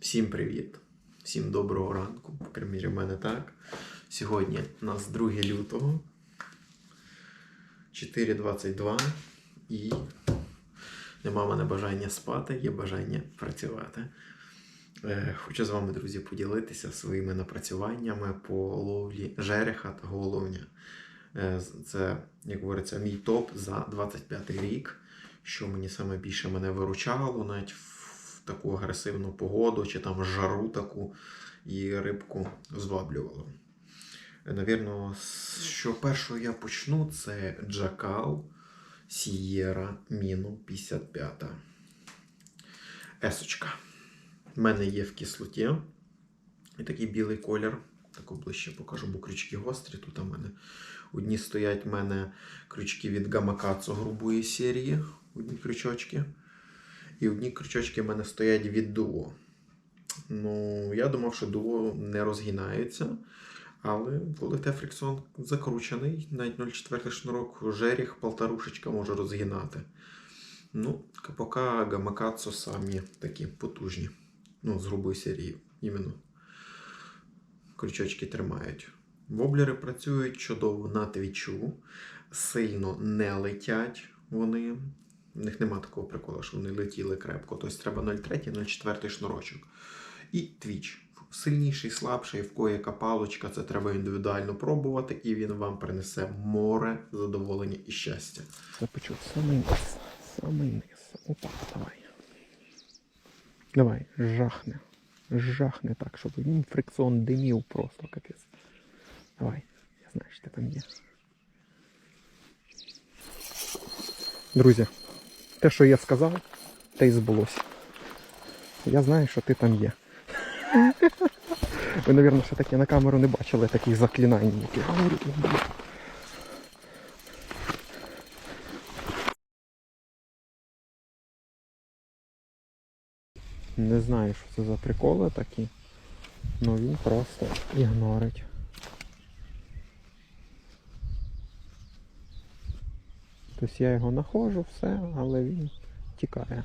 Всім привіт! Всім доброго ранку. По крайній мене так. Сьогодні у нас 2 лютого 4.22 і нема мене бажання спати, є бажання працювати. Е, Хочу з вами, друзі, поділитися своїми напрацюваннями по ловлі жереха та головня. Е, Це, як говориться, мій топ за 25 рік, що мені саме більше мене виручало, навіть в таку агресивну погоду чи там жару таку і рибку зваблювало. Навірно, що першого я почну, це Джакал Сієра Міну 55. Есочка. У мене є в кислоті. І такий білий колір. Таку ближче покажу, бо крючки гострі. Тут у мене одні стоять в мене крючки від Гамакацу грубої серії. Одні крючочки. І одні крючочки в мене стоять від дуо. Ну, я думав, що дуо не розгинається. Але коли Тефріксон закручений, навіть 0,4 шнурок, жеріх полторушечка може розгинати. Ну, поки гамакацу самі такі потужні. Ну, з грубої серії, іменно. Крючочки тримають. Воблери працюють чудово на твічу, сильно не летять вони. У них нема такого приколу, що вони летіли крепко. Тобто треба 0,3, 0,4 шнурочок. І твіч. Сильніший, слабший, в кого палочка, це треба індивідуально пробувати, і він вам принесе море задоволення і щастя. Я почув самий низ. Самий низ. Опа, давай. Давай, жахне. Жахне так, щоб він фрикціон димів просто капець. Давай, я знаю, що ти там є. Друзі, те, що я сказав, те й збулося. Я знаю, що ти там є. Ви, мабуть, ще таки на камеру не бачили таких заклинань, які говорять. Не знаю, що це за приколи такі. Ну він просто ігнорить. Тобто я його знаходжу, все, але він тікає.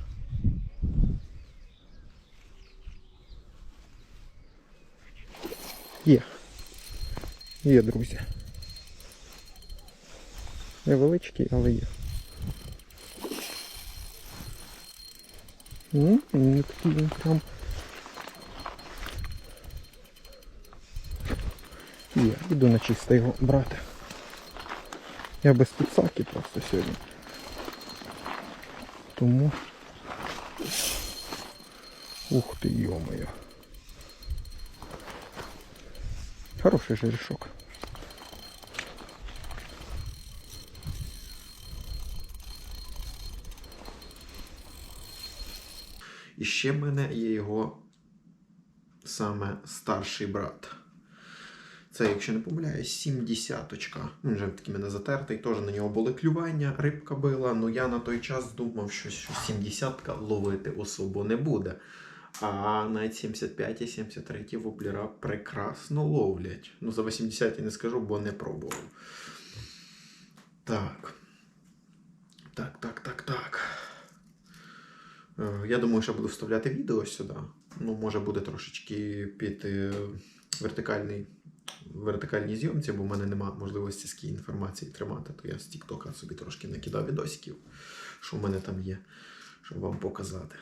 Є. Є, друзі. Невеличкий, але є. Ну, не такий він прям. Є, іду на чисто його брати. Я без підсаки просто сьогодні. Тому. Ух ти, йо-моє. Хороший жерешок. І ще в мене є його саме старший брат. Це, якщо не помиляюсь, 70 Він вже такий мене затертий, теж на нього були клювання, рибка била. Ну я на той час думав, що 70-ка ловити особо не буде. А навіть 75 і 73 воблера прекрасно ловлять. Ну, за 80 я не скажу, бо не пробував. Так. Так, так, так, так. Е, Я думаю, що буду вставляти відео сюди. Ну, може буде трошечки під е, вертикальний, вертикальній зйомці, бо в мене немає можливості з кій інформації тримати, то я з Тіктока собі трошки накидав відосиків, що в мене там є, щоб вам показати.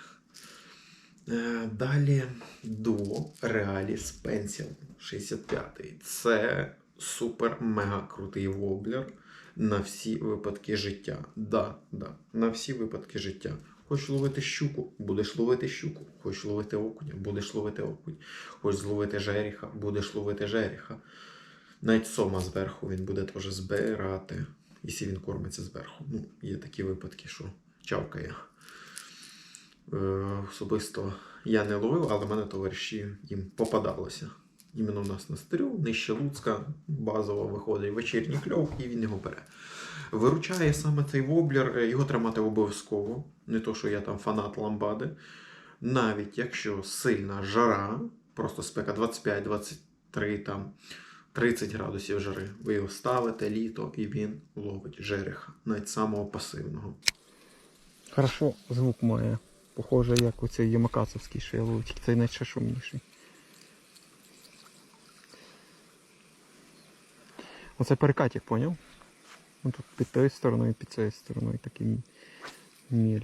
Е, Далі Duo Realis Pencil 65. Це супер-мега крутий воблер на всі випадки життя. Да, да, на всі випадки життя. Хочеш ловити щуку, будеш ловити щуку. Хочеш ловити окуня, будеш ловити окунь. Хочеш зловити жеріха, будеш ловити жеріха. Навіть сома зверху він буде теж збирати, якщо він кормиться зверху. Ну, є такі випадки, що чавкає. Е, особисто я не ловив, але в мене товариші їм попадалося. Іменно у нас на стрю, нижче Луцька, базово виходить вечірній кльов, і він його бере. Виручає саме цей воблер, е, його тримати обов'язково. Не то, що я там фанат ламбади. Навіть якщо сильна жара, просто спека 25-23, там 30 градусів жари, ви його ставите літо і він ловить жереха, навіть самого пасивного. Хорошо звук має. Похоже, як оцей ямакацовський шиловички. Цей найше шумніший. Оце перекатик, поняв? Ну, тут під тою стороною, під цією стороною такий міль.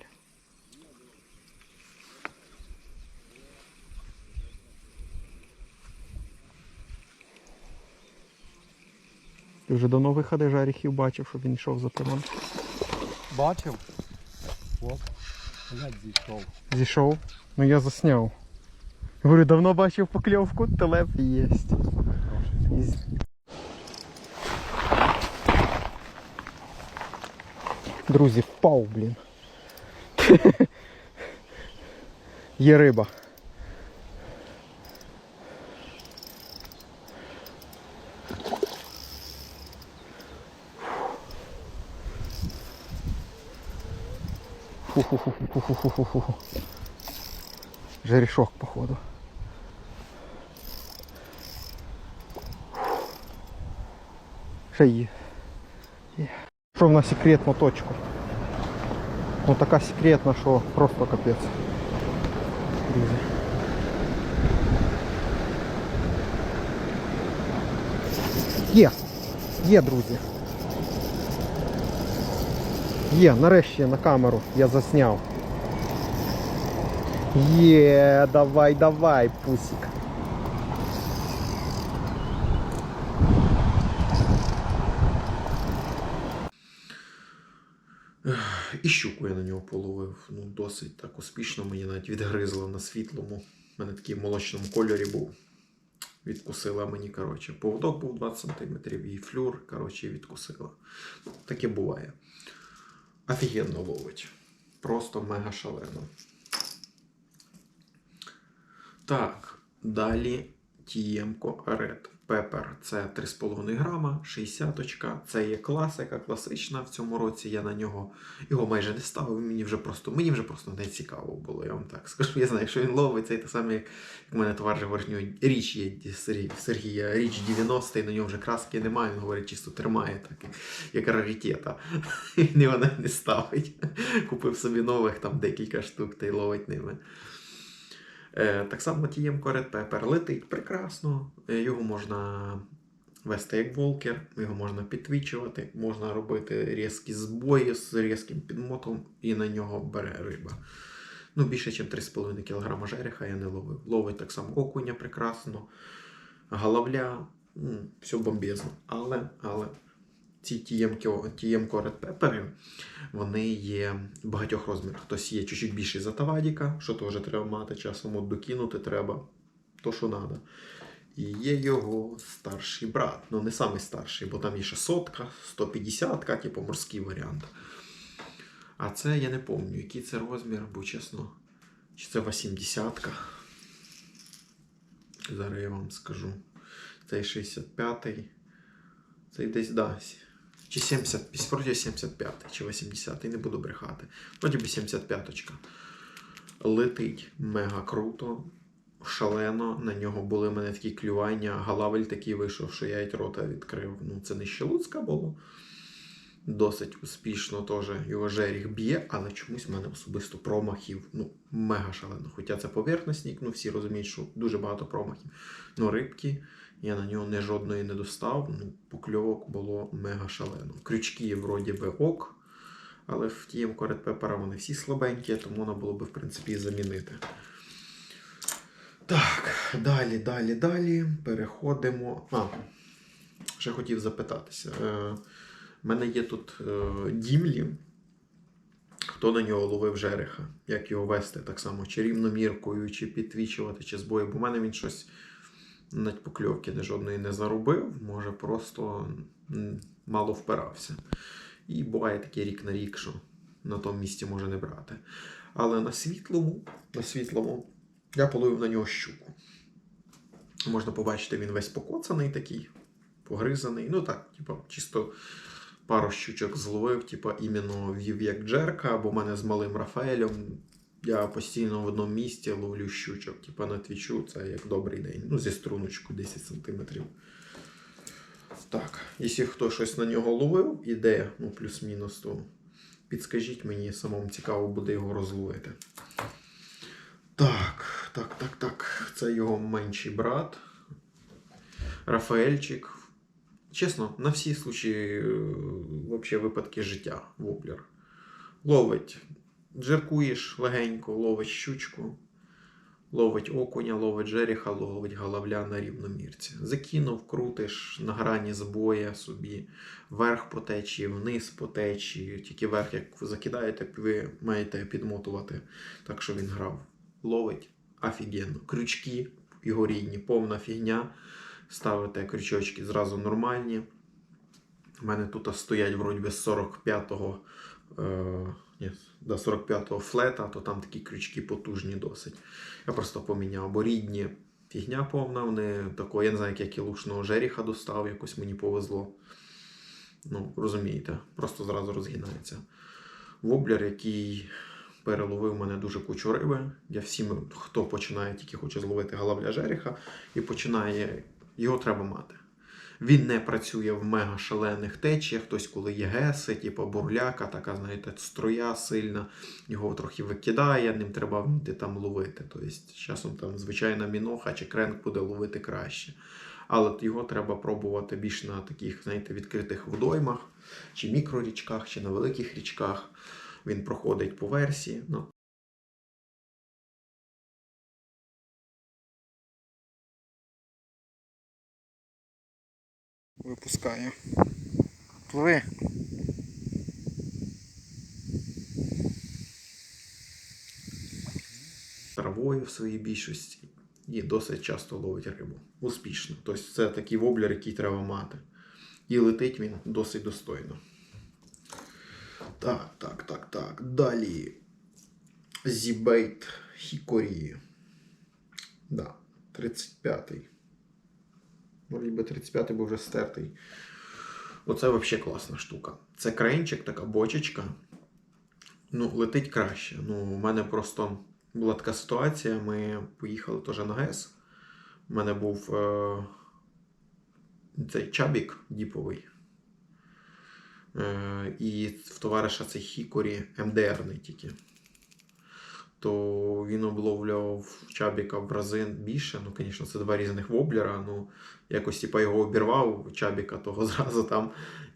Ти вже давно виходи жаріхів бачив, щоб він йшов за приман. Бачив? От. Я зійшов. Зійшов. Ну я засняв. Говорю, давно бачив покльовку, телеп єсть. Друзі, впав, блін. Є риба. Фу-фу-фу-фу-фу-фу-фу. Жерешок, походу. Ще. Є. Пішов на секретну точку. Ну така секретна, що просто капець. Друзі. Є! Є, друзі. Є, нарешті на камеру я засняв. Є, давай, давай, пусик. І щуку я на нього половив. Ну, досить так успішно. Мені навіть відгризло на світлому. У мене такий в молочному кольорі був. Відкусила мені, коротше. Поводок був 20 см і флюр, коротше, відкусила. Ну, таке буває. Офігенно ловить. Просто мега шалено. Так, далі Тіємко Red Pepper. Це 3,5 грама, 60 очка. Це є класика, класична. В цьому році я на нього його майже не ставив. Мені вже просто, мені вже просто не цікаво було, я вам так скажу. Я знаю, що він ловить. Це те саме, як в мене товариш говорить, нього річ є Сергія, річ 90 і на нього вже краски немає. Він говорить, чисто тримає так, як раритета. Його навіть не ставить. Купив собі нових там декілька штук та й ловить ними. Е, так само TM Red Pepper летить прекрасно. Е, Його можна вести як волкер, його можна підтвічувати, можна робити різкі збої з різким підмотом, і на нього бере риба. Ну, більше, ніж 3,5 кг жереха я не ловив. Ловить так само окуня прекрасно, головля, все бомбезно. Але, але ці TM Red Pepper, вони є в багатьох розмірах. Хтось є чуть-чуть більший за Тавадіка, що теж треба мати часом от докинути треба то, що треба. І є його старший брат. Ну, не самий старший, бо там є ще сотка, 150, типу морський варіант. А це я не пам'ятаю, який це розмір, бо чесно. Чи це 80 Зараз я вам скажу. Цей 65-й. Цей десь да. Чи 70, вроді 75 чи 80, не буду брехати. Вроді би 75-очка. Летить мега круто, шалено. На нього були в мене такі клювання. Галавель такий вийшов, що я й рота відкрив. Ну, це не ще Луцька було. Досить успішно теж його жеріх б'є, але чомусь в мене особисто промахів. Ну, мега шалено. Хоча це поверхностник, ну всі розуміють, що дуже багато промахів. Ну, рибки. Я на нього не жодної не достав. Ну, покльовок було мега шалено. Крючки вроді би ок, але в тієм корет пепера вони всі слабенькі, тому воно було би, в принципі, замінити. Так, далі, далі, далі. Переходимо. А, ще хотів запитатися. В мене є тут е, дімлі. Хто на нього ловив жереха? Як його вести так само, чи рівноміркою, чи підтвічувати, чи збою? Бо в мене він щось навіть покльовки не жодної не заробив, може просто мало впирався. І буває таке рік на рік, що на тому місці може не брати. Але на світлому, на світлому я половив на нього щуку. Можна побачити, він весь покоцаний такий, погризаний. Ну так, типу, чисто пару щучок зловив, типу, іменно вів як джерка, бо в мене з малим Рафаелем я постійно в одному місці ловлю щучок. Типа на твічу це як добрий день. Ну, зі струночку 10 см. Так, якщо хто щось на нього ловив, іде, ну, плюс-мінус, то підскажіть мені, самому цікаво буде його розловити. Так, так, так, так. Це його менший брат. Рафаельчик. Чесно, на всі случаї, е, вообще, випадки життя воблер. Ловить, джеркуєш легенько, ловить щучку, ловить окуня, ловить жереха, ловить головля на рівномірці. Закинув, крутиш на грані збоя собі, вверх по течії, вниз по течії. Тільки вверх, як ви закидаєте, ви маєте підмотувати так, що він грав. Ловить офігенно. Крючки його рідні, повна фігня. Ставите крючочки зразу нормальні. У мене тут стоять вроді з 45-го. Е, до 45-го флета, то там такі крючки потужні досить. Я просто поміняв, бо рідні фігня повна, вони такого, я не знаю, як я кілушного жеріха достав, якось мені повезло. Ну, розумієте, просто зразу розгинається. Воблер, який переловив мене дуже кучу риби. Я всім, хто починає, тільки хоче зловити головля жереха, і починає, його треба мати. Він не працює в мега шалених течіях, хтось, коли є геси, типу бурляка, така, знаєте, струя сильна, його трохи викидає, ним треба вміти там ловити. Тобто, часом там звичайна міноха чи кренк буде ловити краще. Але його треба пробувати більш на таких, знаєте, відкритих водоймах, чи мікрорічках, чи на великих річках. Він проходить по версії. Ну, Випускаю. Пливи. травою в своїй більшості і досить часто ловить рибу. Успішно. Тобто це такий воблер, який треба мати. І летить він досить достойно. Так, так, так, так. Далі. Зібейт Хікорі. Да, 35-й. Вроді би 35-й був вже стертий. Оце взагалі класна штука. Це кренчик, така бочечка. Ну, летить краще. Ну, у мене просто була така ситуація. Ми поїхали теж на ГЕС. У мене був е, цей чабік діповий. Е, і в товариша цей Хікорі МДРний тільки. То він обловлював чабіка в рази більше. Ну, звісно, це два різних воблера. Ну, якось типа, його обірвав чабіка того зразу там.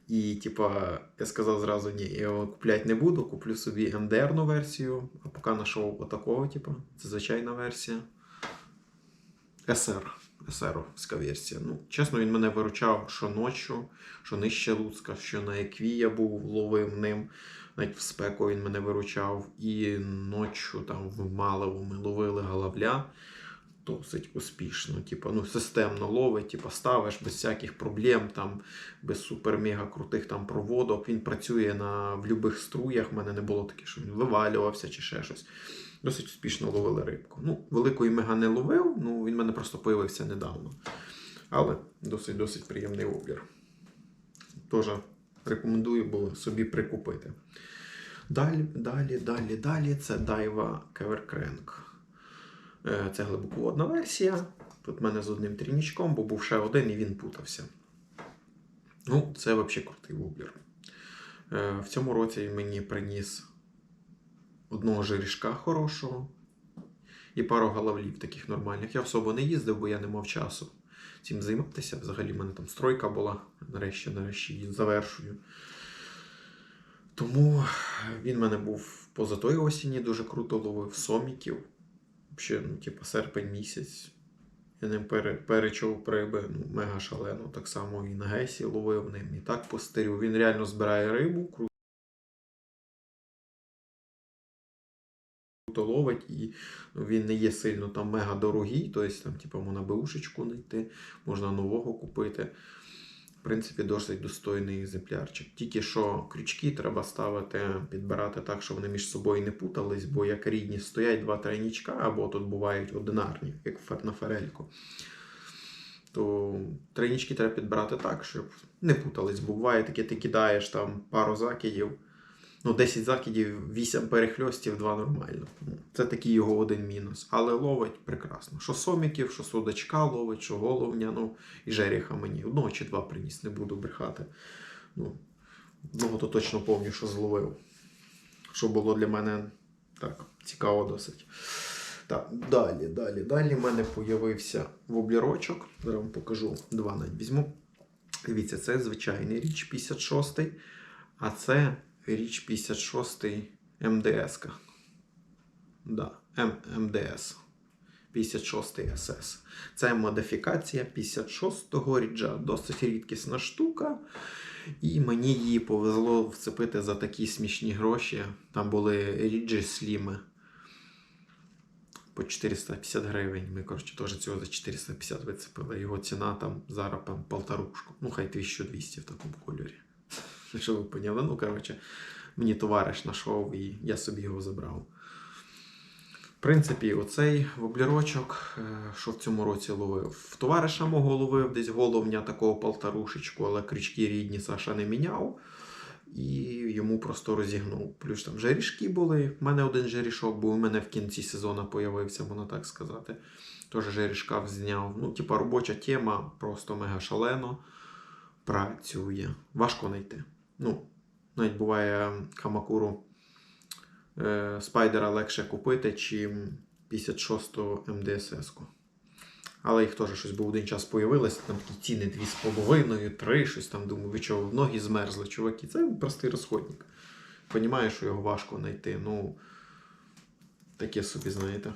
І, типа, я сказав зразу, ні, я його купляти не буду, куплю собі МДРну версію, а поки знайшов отакого, типа, це звичайна версія. SR, SR-овська версія. Ну, чесно, він мене виручав що ночі, що нижче Луцька, що на Екві я був, ловив ним. Навіть в спеку він мене виручав. І ночі там в Малеву ми ловили галавля досить успішно. Типа, ну, системно ловить, типа, ставиш без всяких проблем, там, без супер-мега крутих там проводок. Він працює на, в будь-яких струях. У мене не було таке, що він вивалювався чи ще щось. Досить успішно ловили рибку. Ну, великої мега не ловив, ну він мене просто появився недавно. Але досить-досить приємний облір. Теж рекомендую було собі прикупити. Далі, далі, далі, далі це Daiwa Kevercrank. Е, Це глибоководна версія. Тут в мене з одним трінічком, бо був ще один і він путався. Ну, це взагалі крутий воблер. Е, В цьому році він мені приніс одного жерішка хорошого і пару головлів таких нормальних. Я особо не їздив, бо я не мав часу цим займатися. Взагалі, в мене там стройка була. Нарешті, нарешті її завершую. Тому він в мене був поза тої осені дуже круто ловив соміків. Взагалі, ну, типу, серпень місяць. Я ним пере, перечув риби, ну, мега шалено. Так само і на Гесі ловив ним, і так постерів. Він реально збирає рибу, ловить, і ну, він не є сильно там мега дорогий, тобто там, типу, можна беушечку знайти, можна нового купити. В принципі, досить достойний екземплярчик. Тільки що крючки треба ставити, підбирати так, щоб вони між собою не путались, бо як рідні стоять два тройнічка, або тут бувають одинарні, як на ферельку. То тройнічки треба підбирати так, щоб не путались. Буває таке, ти кидаєш там пару закидів, ну 10 закидів, 8 перехльостів, 2 нормально. Ну, Це такий його один мінус. Але ловить прекрасно. Що соміків, що судачка ловить, що головня, ну і жереха мені. Одного чи два приніс, не буду брехати. Ну, одного то точно помню, що зловив. Що було для мене так цікаво досить. Так, далі, далі, далі в мене появився воблірочок. Зараз вам покажу два навіть візьму. Дивіться, це звичайний річ 56-й. а це річ 56 МДС. Да, МДС. 56 СС. Це модифікація 56-го ріджа. Досить рідкісна штука. І мені її повезло вцепити за такі смішні гроші. Там були ріджі сліми по 450 гривень. Ми, коротше, теж цього за 450 вицепили. Його ціна там зараз там полторушку. Ну, хай 1200 в такому кольорі. Що ви поняли? Ну, коротше, мені товариш знайшов і я собі його забрав. В принципі, оцей воблірочок, е, що в цьому році ловив. В товариша мого ловив десь головня такого полторушечку, але крючки рідні Саша не міняв. І йому просто розігнув. Плюс там жерішки були. У мене один жерішок був, у мене в кінці сезону появився, можна так сказати. Теж жерішка зняв. Ну, типа робоча тема, просто мега шалено працює. Важко знайти. Ну, навіть буває камакуру е, спайдера легше купити, чим 56-го МДСС-ку. Але їх теж щось був один час появилося, там такі ціни 2,5, 3, щось там думаю, ви чого, ноги змерзли, чуваки. Це простий розходник. Понімаю, що його важко знайти. Ну, таке собі, знаєте.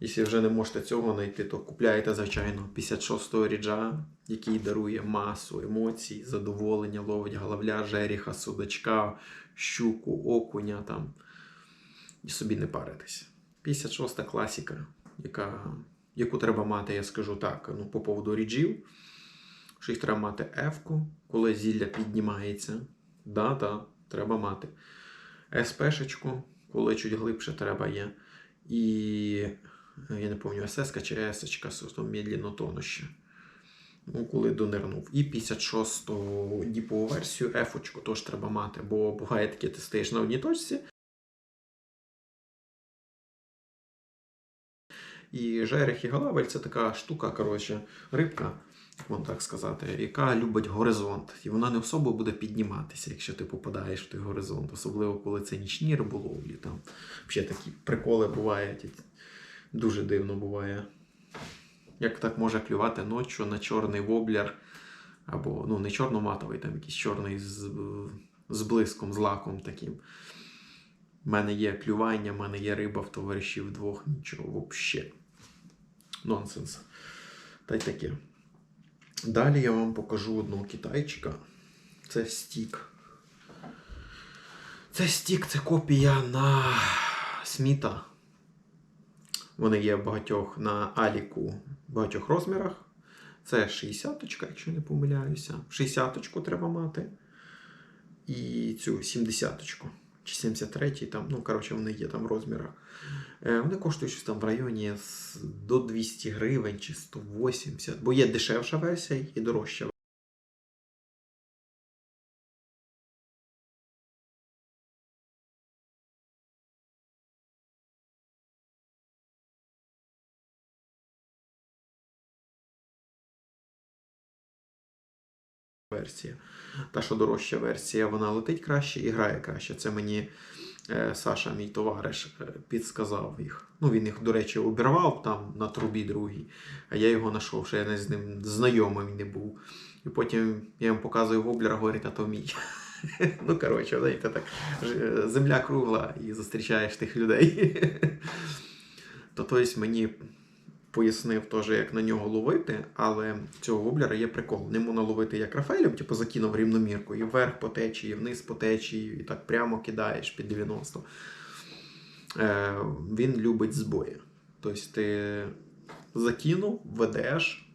Якщо вже не можете цього знайти, то купляєте, звичайно, 56-го ріджа, який дарує масу емоцій, задоволення, ловить головля, жеріха, судачка, щуку, окуня там. І собі не паритесь. 56-та класіка, яка, яку треба мати, я скажу так, ну, по поводу ріджів, що їх треба мати F-ку, коли зілля піднімається. Да, да, треба мати. СП-шечку, коли чуть глибше треба є. І я не пам'ятаю, СС чи СС, то медленно тонуще. Ну, коли донирнув. І 56-ту діпову версію F-очку теж треба мати, бо буває таке, ти стоїш на одній точці. І жерех і галавель це така штука, коротше, рибка, можна так сказати, яка любить горизонт. І вона не особо буде підніматися, якщо ти попадаєш в той горизонт. Особливо, коли це нічні риболовлі. Там взагалі такі приколи бувають. Дуже дивно буває. Як так може клювати ночі на чорний воблер, або ну, не чорно-матовий, там якийсь чорний з, з блиском, з лаком таким. У мене є клювання, в мене є риба в товариші вдвох, нічого взагалі. Нонсенс. Та й таке. Далі я вам покажу одного китайчика. Це стік. Це стік, це копія на Сміта. Вони є в багатьох на Аліку в багатьох розмірах. Це 60 якщо не помиляюся. 60 треба мати. І цю 70 чи 73 там, ну, коротше, вони є там в розмірах. Е, Вони коштують щось там в районі до 200 гривень чи 180, бо є дешевша версія і дорожча. Версія. Та, що дорожча версія, вона летить краще і грає краще. Це мені е, Саша, мій товариш, е, підсказав їх. Ну, він їх, до речі, обірвав там на трубі другій, а я його знайшов, що я з ним знайомий не був. І потім я йому показую воблера, говорить, а то мій. Ну, коротше, знаєте, так, земля кругла і зустрічаєш тих людей. То тобто мені пояснив теж, як на нього ловити, але цього воблера є прикол. Не можна ловити як Рафаелем, типу закинув рівномірку, і вверх по течії, і вниз по течії, і так прямо кидаєш під 90. Е, він любить збої. Тобто ти закинув, ведеш,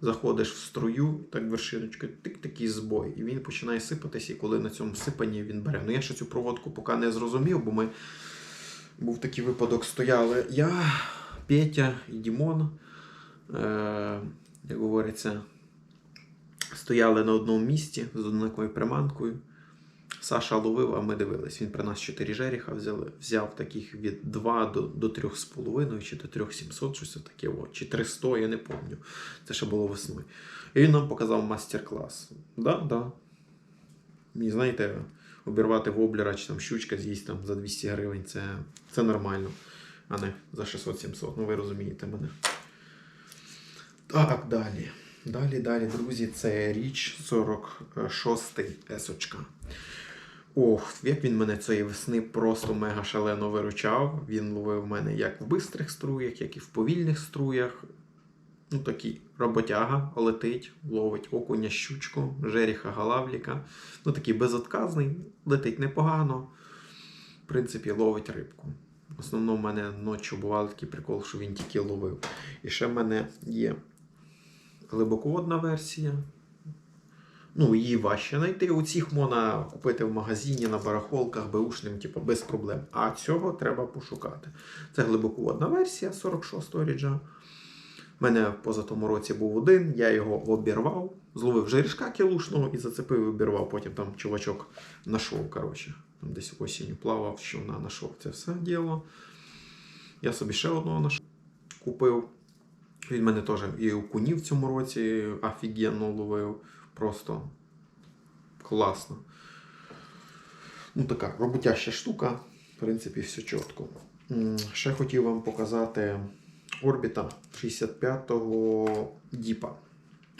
заходиш в струю, так вершиночкою, тик такий збой, і він починає сипатися, і коли на цьому сипанні він бере. Ну я ще цю проводку поки не зрозумів, бо ми був такий випадок, стояли я, Петя і Дімон, е, як говориться, стояли на одному місці з однаковою приманкою. Саша ловив, а ми дивились. Він при нас 4 жеріха взяли, взяв таких від 2 до, до 3,5 чи до 3,700, щось таке, о, чи 300, я не пам'ятаю. Це ще було весною. І він нам показав мастер-клас. Да, да. І знаєте, обірвати воблера чи там щучка з'їсть там за 200 гривень, це, це нормально. А не за 600-700. Ну ви розумієте мене. Так, далі. Далі, далі, друзі, це річ 46 есочка. Ох, як він мене цієї весни просто мега шалено виручав. Він ловив мене як в бистрих струях, як і в повільних струях. Ну, такий роботяга летить, ловить окуня, щучку, жеріха, галавліка. Ну, такий безотказний, летить непогано. В принципі, ловить рибку. В основному в мене ночі бував такий прикол, що він тільки ловив. І ще в мене є глибоководна версія. Ну, її важче знайти. У цих можна купити в магазині на барахолках, беушним, типу, без проблем. А цього треба пошукати. Це глибоководна версія 46-го ріджа. У мене поза тому році був один, я його обірвав, зловив жерешка кілушного і зацепив і обірвав. Потім там чувачок знайшов, коротше. Десь осінню плавав, що вона знайшов це все діло. Я собі ще одного знайшов, купив. Він мене теж і у куні в цьому році офігенно ловив. Просто класно. Ну, така роботяща штука. В принципі, все чітко. Ще хотів вам показати орбіта 65-го Діпа.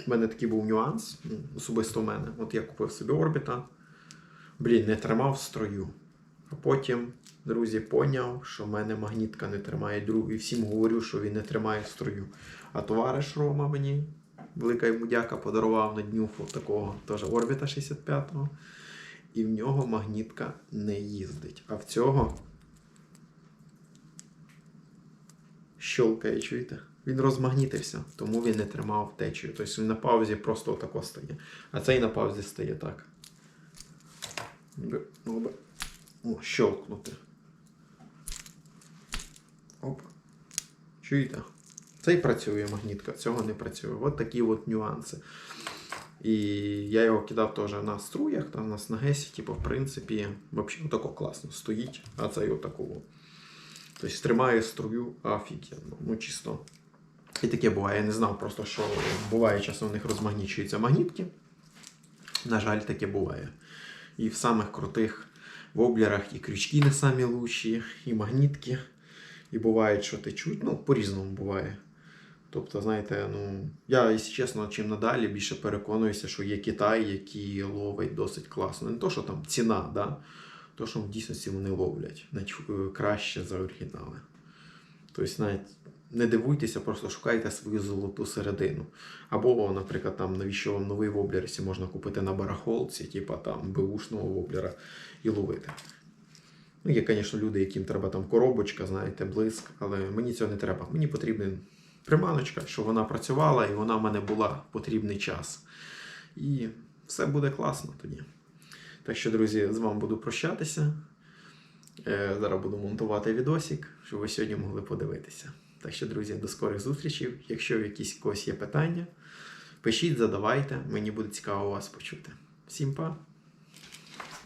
У мене такий був нюанс, особисто в мене. От я купив собі орбіта. Блін, не тримав строю. А потім, друзі, поняв, що в мене магнітка не тримає друг. І всім говорю, що він не тримає строю. А товариш Рома мені, велика йому дяка, подарував на днюху такого теж орбіта 65-го. І в нього магнітка не їздить. А в цього щелкає, чуєте? Він розмагнітився, тому він не тримав течію. Тобто він на паузі просто отако стає. А цей на паузі стає так. Би, О, щелкнути. Оп. Чуєте? Цей працює магнітка, цього не працює. От такі от нюанси. І я його кидав теж на струях, там у нас на гесі, типу, в принципі, взагалі отако класно стоїть, а цей отакого. Тобто тримає струю офігенно. Ну, чисто. І таке буває. Я не знав просто, що буває часом у них розмагнічуються магнітки. На жаль, таке буває. І в самих крутих воблерах і крючки не самі лучші, і магнітки. І буває, що течуть. Ну, по-різному буває. Тобто, знаєте, ну, я, якщо чесно, чим надалі більше переконуюся, що є Китай, який ловить досить класно. Не то, що там ціна, да? то, що в дійсності вони ловлять е, краще за оригінали. Тобто, навіть не дивуйтеся, просто шукайте свою золоту середину. Або, наприклад, там, навіщо вам новий воблер, якщо можна купити на барахолці, типа там беушного воблера і ловити. Ну, є, звісно, люди, яким треба там коробочка, знаєте, блиск, але мені цього не треба. Мені потрібна приманочка, щоб вона працювала і вона в мене була в потрібний час. І все буде класно тоді. Так що, друзі, з вами буду прощатися. Е, Зараз буду монтувати відосик, щоб ви сьогодні могли подивитися. Так що, друзі, до скорих зустрічей. Якщо в якісь когось є питання, пишіть, задавайте. Мені буде цікаво вас почути. Всім па!